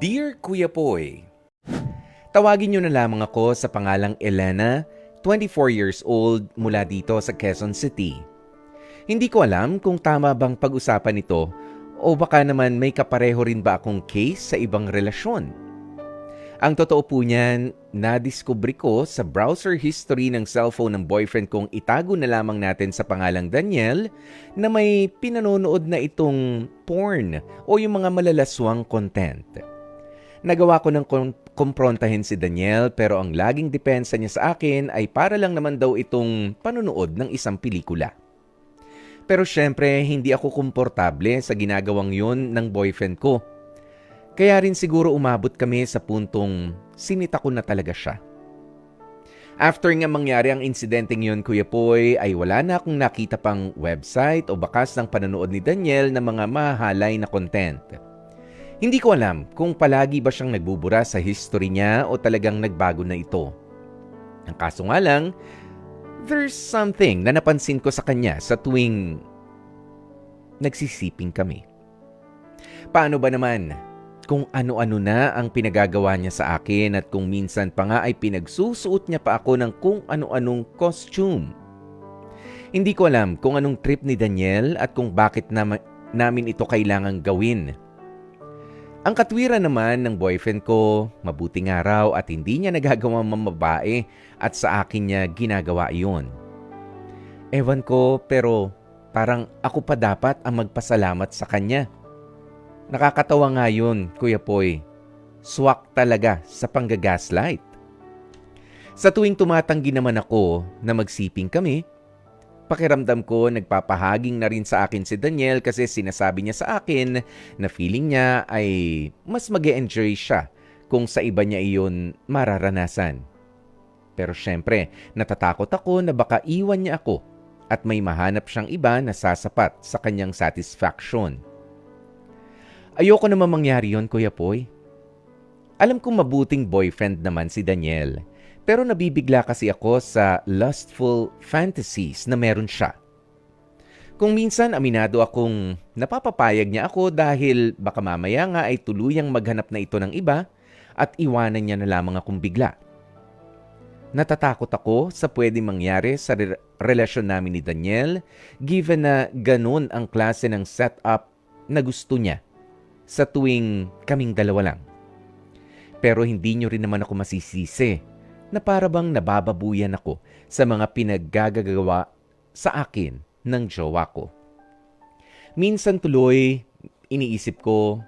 Dear Kuya Poy, Tawagin niyo na lamang ako sa pangalang Elena, 24 years old mula dito sa Quezon City. Hindi ko alam kung tama bang pag-usapan ito o baka naman may kapareho rin ba akong case sa ibang relasyon. Ang totoo po niyan, nadiskubre ko sa browser history ng cellphone ng boyfriend kong itago na lamang natin sa pangalang Daniel na may pinanonood na itong porn o yung mga malalaswang content. Nagawa ko ng kumprontahin si Daniel pero ang laging depensa niya sa akin ay para lang naman daw itong panonood ng isang pelikula. Pero syempre, hindi ako komportable sa ginagawang yun ng boyfriend ko. Kaya rin siguro umabot kami sa puntong sinita ko na talaga siya. After nga mangyari ang insidenteng yun, Kuya Poy, ay wala na akong nakita pang website o bakas ng panonood ni Daniel ng mga mahalay na content. Hindi ko alam kung palagi ba siyang nagbubura sa history niya o talagang nagbago na ito. Ang kaso nga lang, there's something na napansin ko sa kanya sa tuwing nagsisiping kami. Paano ba naman kung ano-ano na ang pinagagawa niya sa akin at kung minsan pa nga ay pinagsusuot niya pa ako ng kung ano-anong costume? Hindi ko alam kung anong trip ni Daniel at kung bakit nama- namin ito kailangang gawin. Ang katwiran naman ng boyfriend ko, mabuting araw at hindi niya nagagawa mamabae at sa akin niya ginagawa iyon. Ewan ko pero parang ako pa dapat ang magpasalamat sa kanya. Nakakatawa nga yun, Kuya Poy. Swak talaga sa panggagaslight. Sa tuwing tumatanggi naman ako na magsiping kami, pakiramdam ko nagpapahaging na rin sa akin si Daniel kasi sinasabi niya sa akin na feeling niya ay mas mag enjoy siya kung sa iba niya iyon mararanasan. Pero syempre, natatakot ako na baka iwan niya ako at may mahanap siyang iba na sasapat sa kanyang satisfaction. Ayoko naman mangyari yon Kuya Poy. Alam kong mabuting boyfriend naman si Daniel pero nabibigla kasi ako sa lustful fantasies na meron siya. Kung minsan aminado akong napapapayag niya ako dahil baka mamaya nga ay tuluyang maghanap na ito ng iba at iwanan niya na lamang akong bigla. Natatakot ako sa pwedeng mangyari sa re- relasyon namin ni Daniel given na ganun ang klase ng setup na gusto niya sa tuwing kaming dalawa lang. Pero hindi niyo rin naman ako masisisi na para bang nabababuyan ako sa mga pinaggagagawa sa akin ng jowa ko. Minsan tuloy, iniisip ko,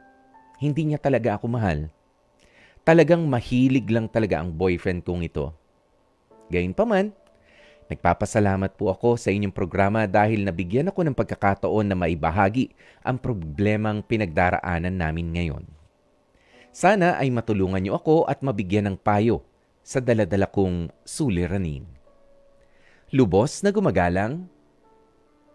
hindi niya talaga ako mahal. Talagang mahilig lang talaga ang boyfriend kong ito. Gayunpaman, nagpapasalamat po ako sa inyong programa dahil nabigyan ako ng pagkakataon na maibahagi ang problemang pinagdaraanan namin ngayon. Sana ay matulungan niyo ako at mabigyan ng payo sa daladala kong suliranin. Lubos na gumagalang,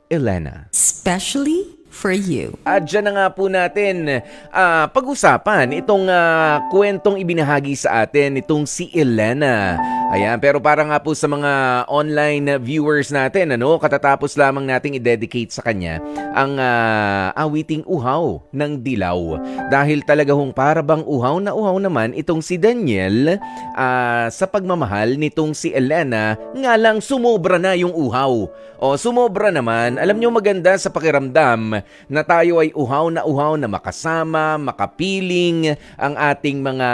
Elena. Especially for you. At dyan na nga po natin ah, pag-usapan itong ah, kwentong ibinahagi sa atin itong si Elena. Ayan, pero para nga po sa mga online viewers natin, ano, katatapos lamang nating i-dedicate sa kanya ang ah, awiting uhaw ng dilaw. Dahil talaga hong para bang uhaw na uhaw naman itong si Daniel ah, sa pagmamahal nitong si Elena, nga lang sumobra na yung uhaw. O sumobra naman, alam nyo maganda sa pakiramdam na tayo ay uhaw na uhaw na makasama, makapiling ang ating mga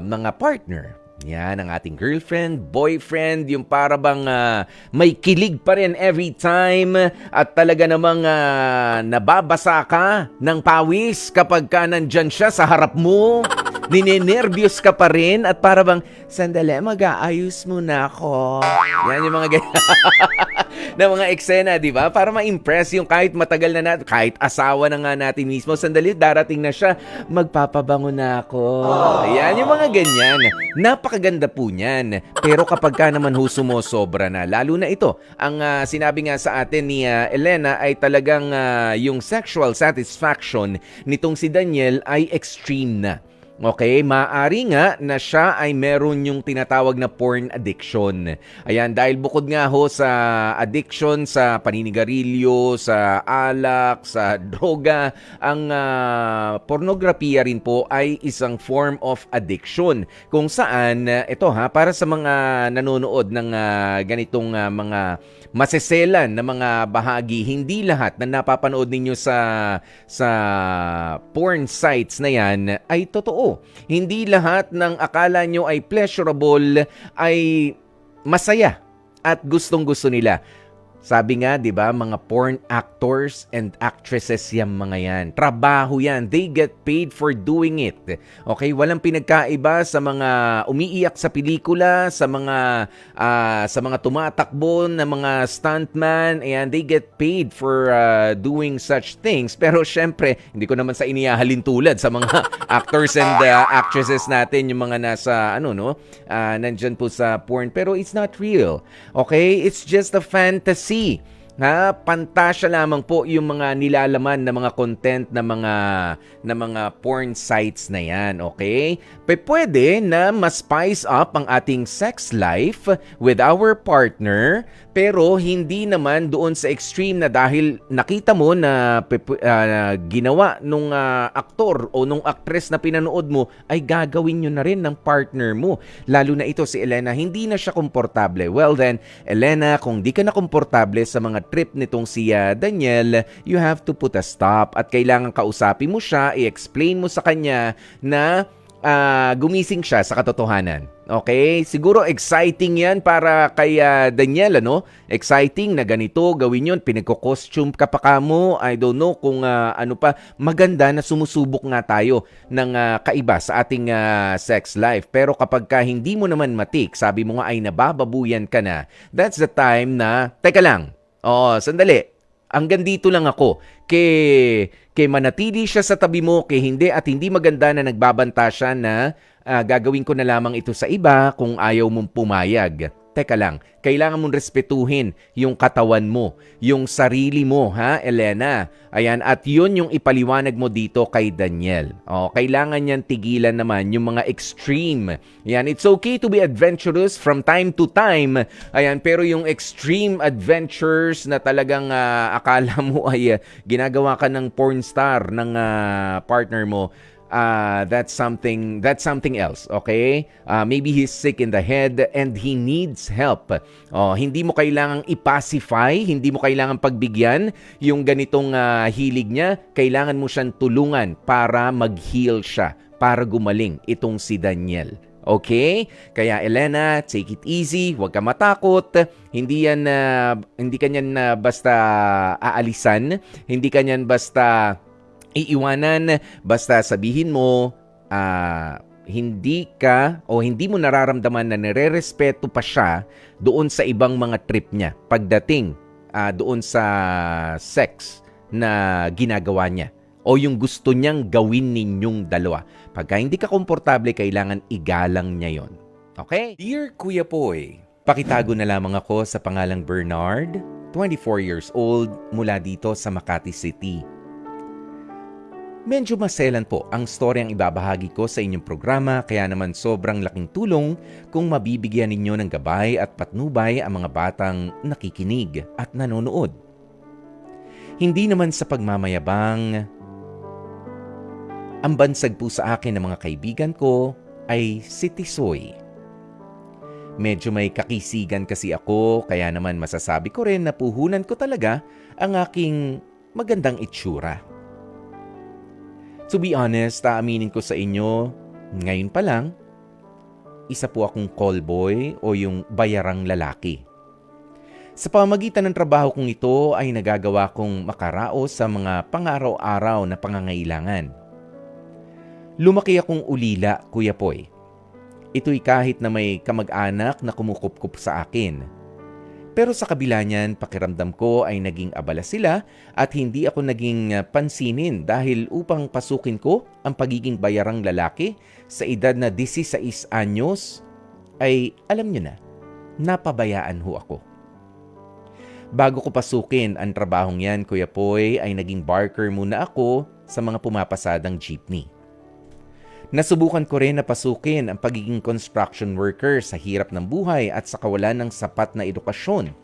mga partner. Yan, ang ating girlfriend, boyfriend, yung para bang ah, may kilig pa rin every time at talaga namang ah, nababasa ka ng pawis kapag ka nandyan siya sa harap mo. Ninenervyos ka pa rin at para bang, sandali, mag-aayos muna ako. Yan yung mga ganyan. na mga eksena, di ba? Para ma-impress yung kahit matagal na natin, kahit asawa na nga natin mismo, sandali, darating na siya, magpapabango na ako. Yan, yung mga ganyan. Napakaganda po niyan. Pero kapag ka naman ho sumosobra na, lalo na ito, ang ah, sinabi nga sa atin ni ah, Elena ay talagang ah, yung sexual satisfaction nitong si Daniel ay extreme na. Okay, maaari nga na siya ay meron yung tinatawag na porn addiction. Ayan, dahil bukod nga ho sa addiction sa paninigarilyo, sa alak, sa droga, ang ah, pornografiya rin po ay isang form of addiction. Kung saan, ah, ito ha, para sa mga nanonood ng ah, ganitong ah, mga maseselan na mga bahagi, hindi lahat na napapanood ninyo sa sa porn sites na yan ay totoo. Hindi lahat ng akala nyo ay pleasurable ay masaya at gustong-gusto nila. Sabi nga, 'di ba, mga porn actors and actresses yung mga yan. Trabaho yan. They get paid for doing it. Okay, walang pinagkaiba sa mga umiiyak sa pelikula, sa mga ah, sa mga tumatakbo na mga stuntman, ayan, they get paid for ah, doing such things. Pero syempre, hindi ko naman sa inihahalin tulad sa mga actors and ah, actresses natin, yung mga nasa ano no, ah, nandyan po sa porn. Pero it's not real. Okay? It's just a fantasy. Ha, pantasya lamang po yung mga nilalaman na mga content na mga na mga porn sites na 'yan, okay? Pe pwede na ma-spice up ang ating sex life with our partner, pero hindi naman doon sa extreme na dahil nakita mo na ah, ginawa nung ah, aktor o nung actress na pinanood mo ay gagawin nyo na rin ng partner mo. Lalo na ito si Elena, hindi na siya komportable. Well then, Elena, kung di ka na komportable sa mga trip nitong si ah, Daniel, you have to put a stop at kailangan kausapin mo siya, i-explain mo sa kanya na ah, gumising siya sa katotohanan. Okay? Siguro exciting yan para kay ah, Daniel, ano? Exciting na ganito, gawin yun. Pinagko-costume ka pa ka mo. I don't know kung ah, ano pa. Maganda na sumusubok nga tayo ng ah, kaiba sa ating ah, sex life. Pero kapag ka hindi mo naman matik, sabi mo nga ay nabababuyan ka na, that's the time na, teka lang, oh, sandali, hanggang dito lang ako. Kay, kay manatili siya sa tabi mo, kay hindi at hindi maganda na nagbabanta siya na ah, gagawin ko na lamang ito sa iba kung ayaw mong pumayag. Teka lang, kailangan mong respetuhin yung katawan mo, yung sarili mo, ha, Elena? Ayan, at yun yung ipaliwanag mo dito kay Daniel. O, kailangan niyan tigilan naman yung mga extreme. Ayan, it's okay to be adventurous from time to time. Ayan, pero yung extreme adventures na talagang ah, akala mo ay ah, ginagawa ka ng porn star ng ah, partner mo, uh, that's something that's something else okay uh, maybe he's sick in the head and he needs help oh hindi mo kailangang ipacify hindi mo kailangang pagbigyan yung ganitong ah, hilig niya kailangan mo siyang tulungan para mag-heal siya para gumaling itong si Daniel Okay? Kaya Elena, take it easy, huwag ka matakot. Hindi yan na hindi kanyan na basta aalisan, hindi kanyan basta iiwanan basta sabihin mo ah, hindi ka o hindi mo nararamdaman na nire-respeto pa siya doon sa ibang mga trip niya pagdating ah, doon sa sex na ginagawa niya o yung gusto niyang gawin ninyong dalawa. Pagka hindi ka komportable, kailangan igalang niya yon. Okay? Dear Kuya Poy, pakitago na lamang ako sa pangalang Bernard, 24 years old, mula dito sa Makati City. Medyo maselan po ang story ang ibabahagi ko sa inyong programa kaya naman sobrang laking tulong kung mabibigyan ninyo ng gabay at patnubay ang mga batang nakikinig at nanonood. Hindi naman sa pagmamayabang, ang bansag po sa akin ng mga kaibigan ko ay si Tisoy. Medyo may kakisigan kasi ako kaya naman masasabi ko rin na puhunan ko talaga ang aking magandang itsura. To be honest, aaminin ko sa inyo, ngayon pa lang, isa po akong callboy o yung bayarang lalaki. Sa pamagitan ng trabaho kong ito ay nagagawa kong makaraos sa mga pangaraw-araw na pangangailangan. Lumaki akong ulila, Kuya Poy. Ito'y kahit na may kamag-anak na kumukup-kup sa akin. Pero sa kabila niyan, pakiramdam ko ay naging abala sila at hindi ako naging uh, pansinin dahil upang pasukin ko ang pagiging bayarang lalaki sa edad na 16 anyos ay alam niyo na, napabayaan ho ako. Bago ko pasukin ang trabahong yan, Kuya Poy, ay naging barker muna ako sa mga pumapasadang jeepney. Nasubukan ko rin na pasukin ang pagiging construction worker sa hirap ng buhay at sa kawalan ng sapat na edukasyon.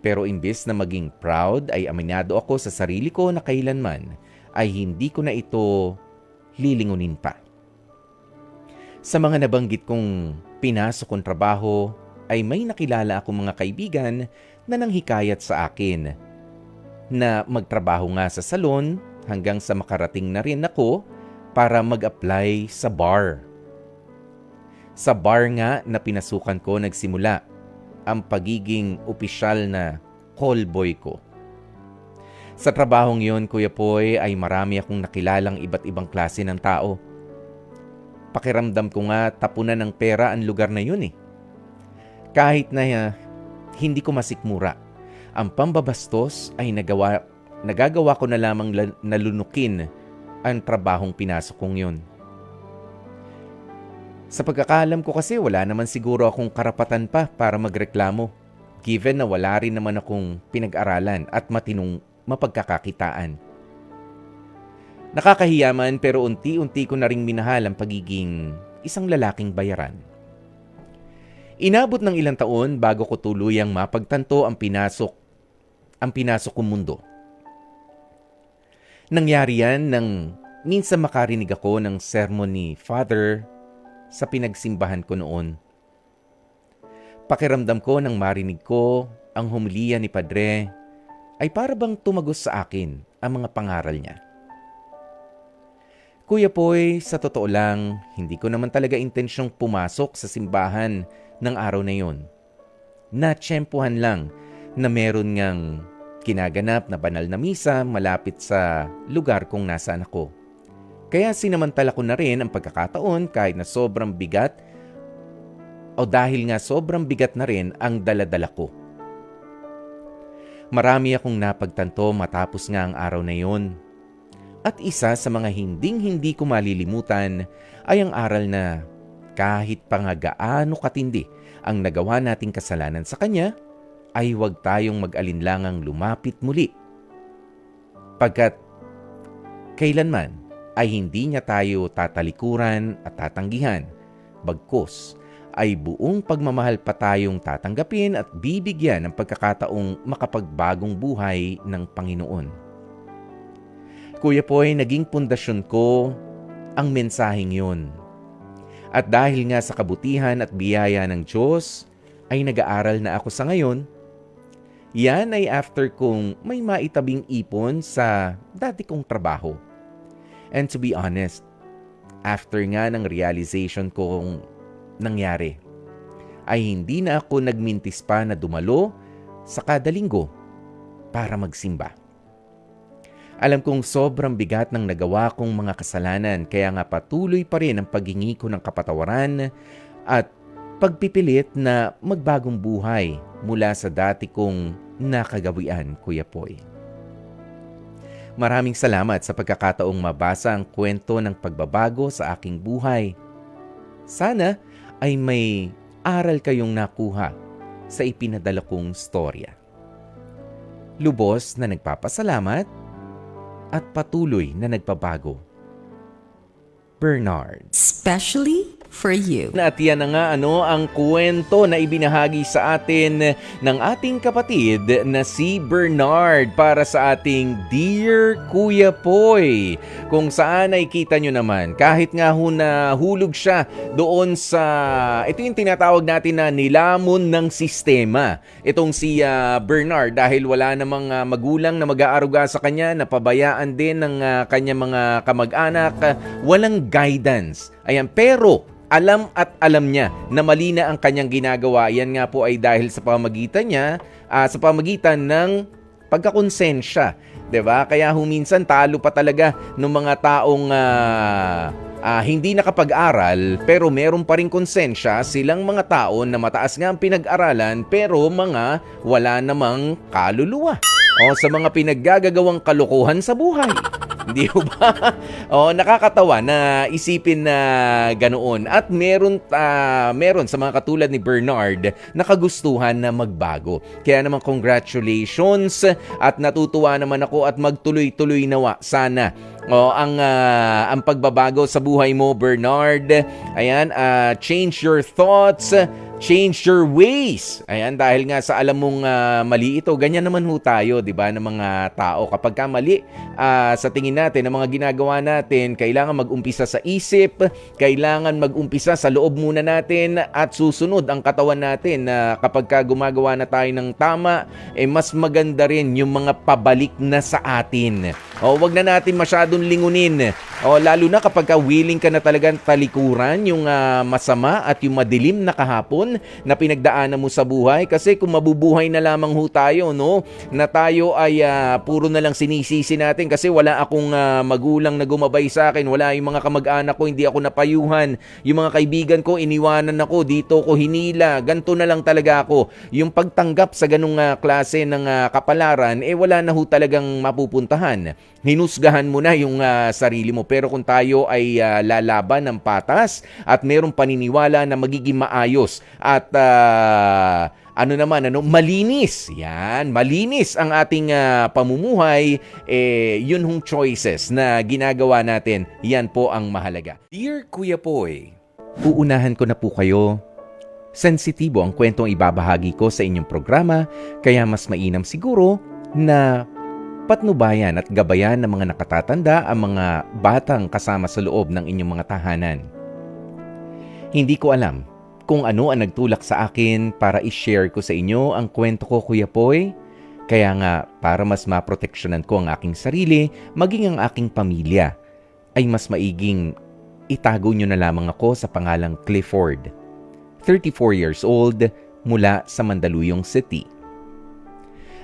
Pero imbes na maging proud ay aminado ako sa sarili ko na kailanman ay hindi ko na ito lilingunin pa. Sa mga nabanggit kong pinasok kong trabaho ay may nakilala akong mga kaibigan na nanghikayat sa akin na magtrabaho nga sa salon hanggang sa makarating na rin ako para mag-apply sa bar. Sa bar nga na pinasukan ko nagsimula ang pagiging opisyal na callboy ko. Sa trabahong yon, Kuya Poy, ay marami akong nakilalang iba't ibang klase ng tao. Pakiramdam ko nga tapunan ng pera ang lugar na yun eh. Kahit na uh, hindi ko masikmura, ang pambabastos ay nagawa, nagagawa ko na lamang la- nalunukin ang trabahong pinasok kong yun. Sa pagkakalam ko kasi wala naman siguro akong karapatan pa para magreklamo given na wala rin naman akong pinag-aralan at matinong mapagkakakitaan. Nakakahiyaman pero unti-unti ko na ring minahal ang pagiging isang lalaking bayaran. Inabot ng ilang taon bago ko tuluyang mapagtanto ang pinasok ang pinasok kong mundo. Nangyari yan nang minsan makarinig ako ng sermon ni Father sa pinagsimbahan ko noon. Pakiramdam ko nang marinig ko ang humiliya ni Padre ay para tumagos sa akin ang mga pangaral niya. Kuya Poy, sa totoo lang, hindi ko naman talaga intensyong pumasok sa simbahan ng araw na yon. Natsyempuhan lang na meron ngang kinaganap na banal na misa malapit sa lugar kung nasaan ako. Kaya sinamantala ko na rin ang pagkakataon kahit na sobrang bigat o dahil nga sobrang bigat na rin ang daladala ko. Marami akong napagtanto matapos nga ang araw na yon. At isa sa mga hinding-hindi ko malilimutan ay ang aral na kahit pa nga gaano katindi ang nagawa nating kasalanan sa Kanya, ay huwag tayong mag-alinlangang lumapit muli. Pagkat kailanman ay hindi niya tayo tatalikuran at tatanggihan, bagkus ay buong pagmamahal pa tayong tatanggapin at bibigyan ng pagkakataong makapagbagong buhay ng Panginoon. Kuya Poy, naging pundasyon ko ang mensaheng yun. At dahil nga sa kabutihan at biyaya ng Diyos, ay nag-aaral na ako sa ngayon. Yan ay after kong may maitabing ipon sa dati kong trabaho. And to be honest, after nga ng realization ko kung nangyari, ay hindi na ako nagmintis pa na dumalo sa kada linggo para magsimba. Alam kong sobrang bigat ng nagawa kong mga kasalanan kaya nga patuloy pa rin ang paghingi ko ng kapatawaran at pagpipilit na magbagong buhay mula sa dati kong nakagawian, Kuya Poy. Maraming salamat sa pagkakataong mabasa ang kwento ng pagbabago sa aking buhay. Sana ay may aral kayong nakuha sa ipinadala kong storya. Lubos na nagpapasalamat at patuloy na nagpabago. Bernard. Specially for you. At yan na nga ano ang kwento na ibinahagi sa atin ng ating kapatid na si Bernard para sa ating Dear Kuya Poy. Kung saan ay kita nyo naman, kahit nga ho na hulog siya doon sa, ito yung tinatawag natin na nilamon ng sistema. Itong si ah, Bernard dahil wala namang ah, magulang na mag-aaruga sa kanya, napabayaan din ng ah, kanya mga kamag-anak, ah, walang guidance. Ayan, pero alam at alam niya na mali na ang kanyang ginagawa. Yan nga po ay dahil sa pamagitan niya, ah, sa pamagitan ng pagkakonsensya. 'Di ba? Kaya huminsan talo pa talaga ng mga taong ah, ah, hindi nakapag-aral pero meron pa rin konsensya silang mga tao na mataas nga ang pinag-aralan pero mga wala namang kaluluwa o sa mga pinaggagawang kalokohan sa buhay. Di ho ba? oh, nakakatawa na isipin na ganoon. At meron, ah, meron sa mga katulad ni Bernard na kagustuhan na magbago. Kaya naman congratulations at natutuwa naman ako at magtuloy-tuloy nawa sana Oh, ang ah, ang pagbabago sa buhay mo, Bernard. Ayan, ah, change your thoughts, change your ways. Ayan, dahil nga sa alam mong ah, mali ito, ganyan naman ho tayo, 'di ba, ng mga tao. Kapag ka mali ah, sa tingin natin, ng mga ginagawa natin, kailangan mag-umpisa sa isip, kailangan mag-umpisa sa loob muna natin at susunod ang katawan natin na kapag ka gumagawa na tayo ng tama, eh mas maganda rin yung mga pabalik na sa atin. O, wag na natin masyadong lingunin. O, lalo na kapag ka willing ka na talagang talikuran yung ah, masama at yung madilim na kahapon na pinagdaanan mo sa buhay. Kasi kung mabubuhay na lamang ho tayo, no? Na tayo ay ah, puro na lang sinisisi natin kasi wala akong ah, magulang na gumabay sa akin. Wala yung mga kamag-anak ko, hindi ako napayuhan. Yung mga kaibigan ko, iniwanan ako. Dito ko hinila. Ganto na lang talaga ako. Yung pagtanggap sa ganung ah, klase ng ah, kapalaran, eh wala na ho talagang mapupuntahan hinusgahan mo na yung ah, sarili mo. Pero kung tayo ay ah, lalaban ng patas at merong paniniwala na magiging maayos at ah, ano naman, ano, malinis. Yan, malinis ang ating ah, pamumuhay. Eh, yun hong choices na ginagawa natin. Yan po ang mahalaga. Dear Kuya Poy, uunahan ko na po kayo sensitibo ang kwentong ibabahagi ko sa inyong programa, kaya mas mainam siguro na patnubayan at gabayan ng mga nakatatanda ang mga batang kasama sa loob ng inyong mga tahanan. Hindi ko alam kung ano ang nagtulak sa akin para i-share ko sa inyo ang kwento ko, Kuya Poy. Kaya nga, para mas maproteksyonan ko ang aking sarili, maging ang aking pamilya, ay mas maiging itago nyo na lamang ako sa pangalang Clifford, 34 years old, mula sa Mandaluyong City.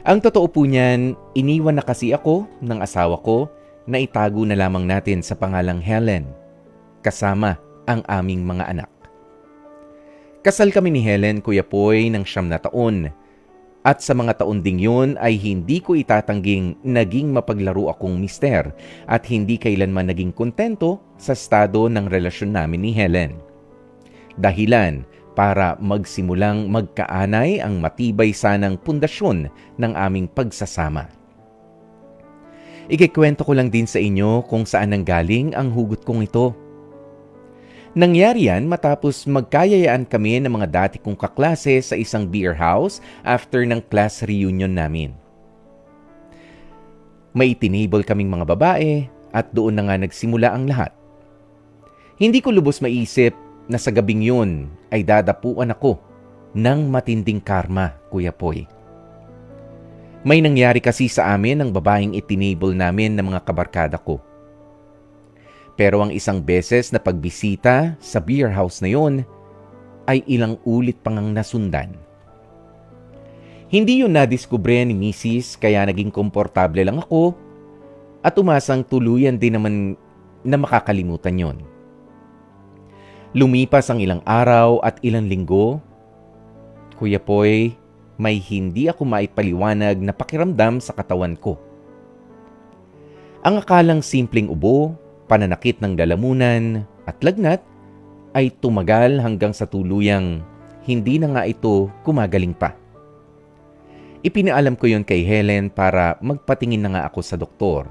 Ang totoo po niyan, iniwan na kasi ako ng asawa ko na itago na lamang natin sa pangalang Helen, kasama ang aming mga anak. Kasal kami ni Helen, Kuya Poy, ng siyam na taon. At sa mga taon ding yun ay hindi ko itatangging naging mapaglaro akong mister at hindi kailanman naging kontento sa estado ng relasyon namin ni Helen. Dahilan para magsimulang magkaanay ang matibay sanang pundasyon ng aming pagsasama. Ikikwento ko lang din sa inyo kung saan nanggaling ang hugot kong ito. Nangyari yan matapos magkayayaan kami ng mga dati kong kaklase sa isang beer house after ng class reunion namin. May tinable kaming mga babae at doon na nga nagsimula ang lahat. Hindi ko lubos maisip na sa gabing yun ay dadapuan ako ng matinding karma, Kuya Poy. May nangyari kasi sa amin ng babaeng itinable namin ng mga kabarkada ko. Pero ang isang beses na pagbisita sa beer house na yon ay ilang ulit pang ang nasundan. Hindi yun nadiskubre ni Mrs. kaya naging komportable lang ako at umasang tuluyan din naman na makakalimutan yon. Lumipas ang ilang araw at ilang linggo. Kuya Poy, may hindi ako maipaliwanag na pakiramdam sa katawan ko. Ang akalang simpleng ubo, pananakit ng lalamunan at lagnat ay tumagal hanggang sa tuluyang hindi na nga ito kumagaling pa. Ipinaalam ko yon kay Helen para magpatingin na nga ako sa doktor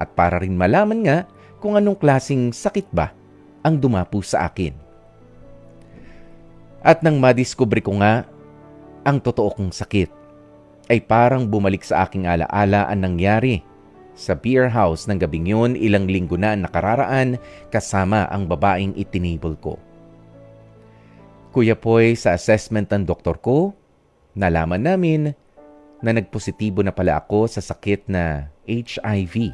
at para rin malaman nga kung anong klasing sakit ba ang dumapo sa akin. At nang madiskubre ko nga ang totoo kong sakit, ay parang bumalik sa aking alaala ang nangyari sa beer house ng gabing yun ilang linggo na nakararaan kasama ang babaeng itinable ko. Kuya Poy, sa assessment ng doktor ko, nalaman namin na nagpositibo na pala ako sa sakit na HIV.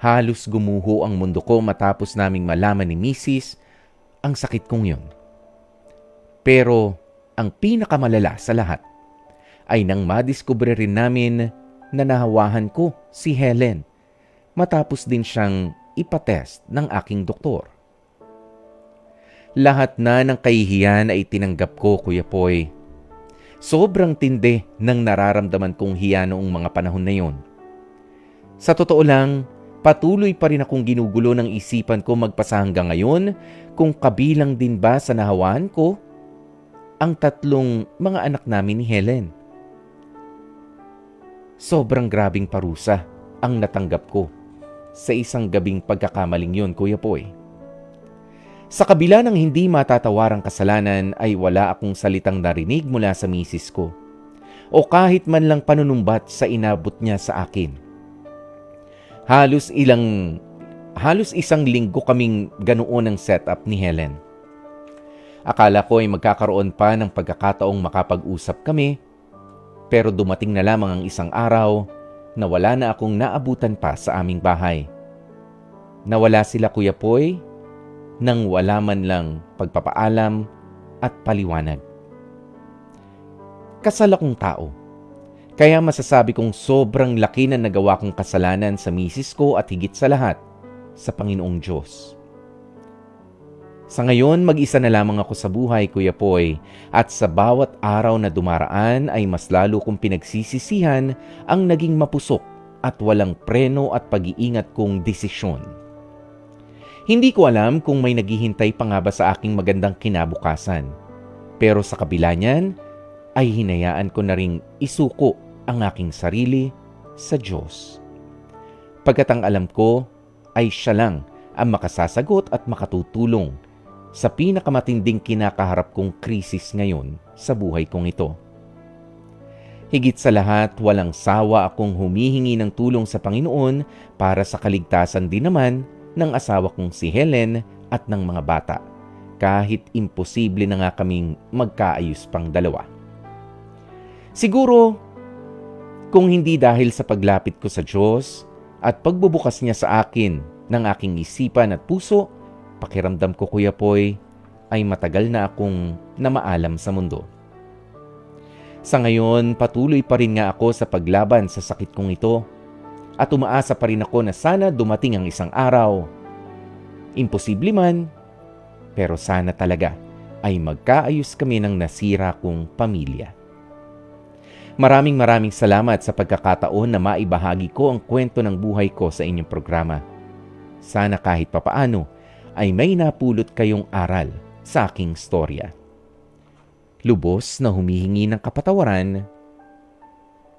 Halos gumuho ang mundo ko matapos naming malaman ni Mrs. ang sakit kong yun. Pero ang pinakamalala sa lahat ay nang madiskubre rin namin na nahawahan ko si Helen matapos din siyang ipatest ng aking doktor. Lahat na ng kahihiyan ay tinanggap ko, Kuya Poy. Sobrang tindi ng nararamdaman kong hiya noong mga panahon na yon. Sa totoo lang, patuloy pa rin akong ginugulo ng isipan ko magpasa hanggang ngayon kung kabilang din ba sa nahawaan ko ang tatlong mga anak namin ni Helen. Sobrang grabing parusa ang natanggap ko sa isang gabing pagkakamaling yun, Kuya Poy. Sa kabila ng hindi matatawarang kasalanan ay wala akong salitang narinig mula sa misis ko o kahit man lang panunumbat sa inabot niya sa akin. Halos ilang halos isang linggo kaming ganoon ang setup ni Helen. Akala ko ay magkakaroon pa ng pagkakataong makapag-usap kami pero dumating na lamang ang isang araw na wala na akong naabutan pa sa aming bahay. Nawala sila Kuya Poy nang wala man lang pagpapaalam at paliwanag. Kasal akong tao. Kaya masasabi kong sobrang laki na nagawa kong kasalanan sa misis ko at higit sa lahat, sa Panginoong Diyos. Sa ngayon, mag-isa na lamang ako sa buhay, Kuya Poy, at sa bawat araw na dumaraan ay mas lalo kong pinagsisisihan ang naging mapusok at walang preno at pag-iingat kong desisyon. Hindi ko alam kung may naghihintay pa nga ba sa aking magandang kinabukasan. Pero sa kabila niyan, ay hinayaan ko na ring isuko ang aking sarili sa Diyos. Pagkat ang alam ko ay siya lang ang makasasagot at makatutulong sa pinakamatinding kinakaharap kong krisis ngayon sa buhay kong ito. Higit sa lahat, walang sawa akong humihingi ng tulong sa Panginoon para sa kaligtasan din naman ng asawa kong si Helen at ng mga bata, kahit imposible na nga kaming magkaayos pang dalawa. Siguro, kung hindi dahil sa paglapit ko sa Diyos at pagbubukas niya sa akin ng aking isipan at puso, pakiramdam ko Kuya Poy ay matagal na akong namaalam sa mundo. Sa ngayon, patuloy pa rin nga ako sa paglaban sa sakit kong ito at umaasa pa rin ako na sana dumating ang isang araw. Imposible man, pero sana talaga ay magkaayos kami ng nasira kong pamilya. Maraming maraming salamat sa pagkakataon na maibahagi ko ang kwento ng buhay ko sa inyong programa. Sana kahit papaano ay may napulot kayong aral sa aking storya. Lubos na humihingi ng kapatawaran,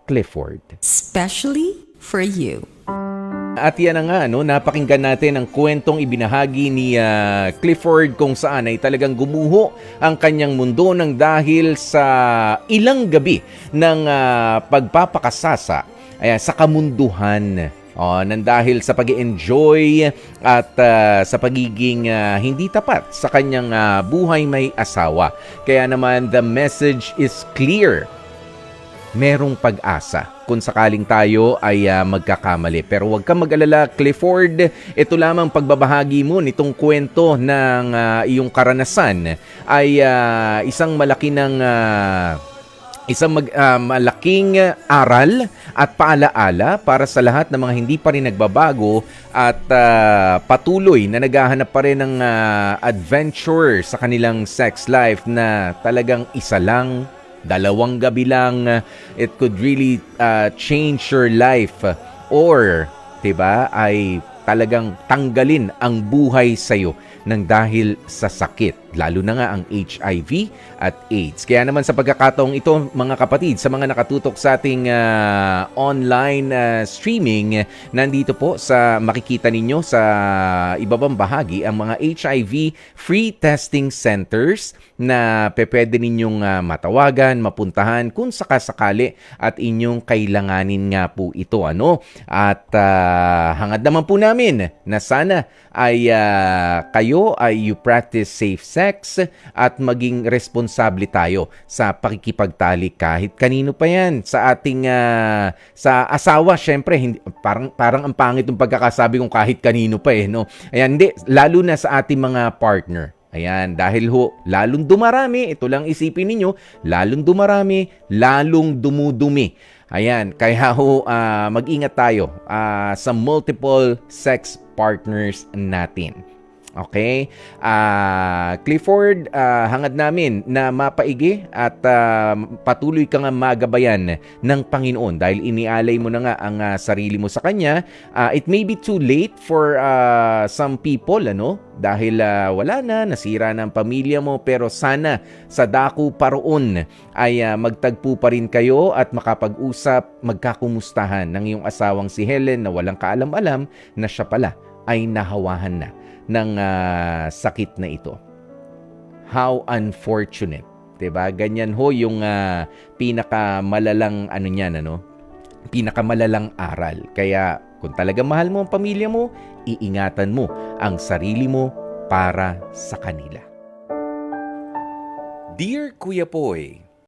Clifford. Especially for you. At yan na nga, no, napakinggan natin ang kwentong ibinahagi ni ah, Clifford kung saan ay talagang gumuho ang kanyang mundo ng dahil sa ilang gabi ng ah, pagpapakasasa ayan, sa kamunduhan. Oh, nang dahil sa pag enjoy at ah, sa pagiging ah, hindi tapat sa kanyang ah, buhay may asawa. Kaya naman the message is clear merong pag-asa kung sakaling tayo ay ah, magkakamali. Pero huwag kang mag-alala, Clifford. Ito lamang pagbabahagi mo nitong kwento ng ah, iyong karanasan ay ah, isang malaki ng ah, isang mag, ah, malaking aral at paalaala para sa lahat ng mga hindi pa rin nagbabago at ah, patuloy na naghahanap pa rin ng ah, adventure sa kanilang sex life na talagang isa lang dalawang gabi lang, uh, it could really uh, change your life. Or, 'di ba, ay talagang tanggalin ang buhay sa iyo ng dahil sa sakit, lalo na nga ang HIV at AIDS. Kaya naman sa pagkakataong ito, mga kapatid, sa mga nakatutok sa ating uh, online uh, streaming, nandito po sa makikita ninyo sa ibabang bahagi ang mga HIV free testing centers na pwede ninyong uh, matawagan, mapuntahan kung sakasakali at inyong kailanganin nga po ito. Ano? At uh, hangad naman po namin na sana ay uh, kayo ay you practice safe sex at maging responsable tayo sa pakikipagtali kahit kanino pa yan sa ating uh, sa asawa syempre hindi, parang parang ang pangit ng pagkakasabi kung kahit kanino pa eh no ayan hindi lalo na sa ating mga partner Ayan, dahil ho, lalong dumarami, ito lang isipin ninyo, lalong dumarami, lalong dumudumi. Ayan, kaya ho, uh, mag-ingat tayo uh, sa multiple sex partners natin. Okay? Ah, Clifford, ah, hangad namin na mapaigi at ah, patuloy ka nga magabayan ng Panginoon dahil inialay mo na nga ang ah, sarili mo sa Kanya. Ah, it may be too late for ah, some people, ano? Dahil ah, wala na, nasira na ang pamilya mo, pero sana sa dako paroon ay ah, magtagpo pa rin kayo at makapag-usap, magkakumustahan ng iyong asawang si Helen na walang kaalam-alam na siya pala ay nahawahan na ng ah, sakit na ito. How unfortunate. 'Di ba? Ganyan ho yung ah, pinakamalalang ano niyan ano? Pinakamalalang aral. Kaya kung talaga mahal mo ang pamilya mo, iingatan mo ang sarili mo para sa kanila. Dear Kuya Poy,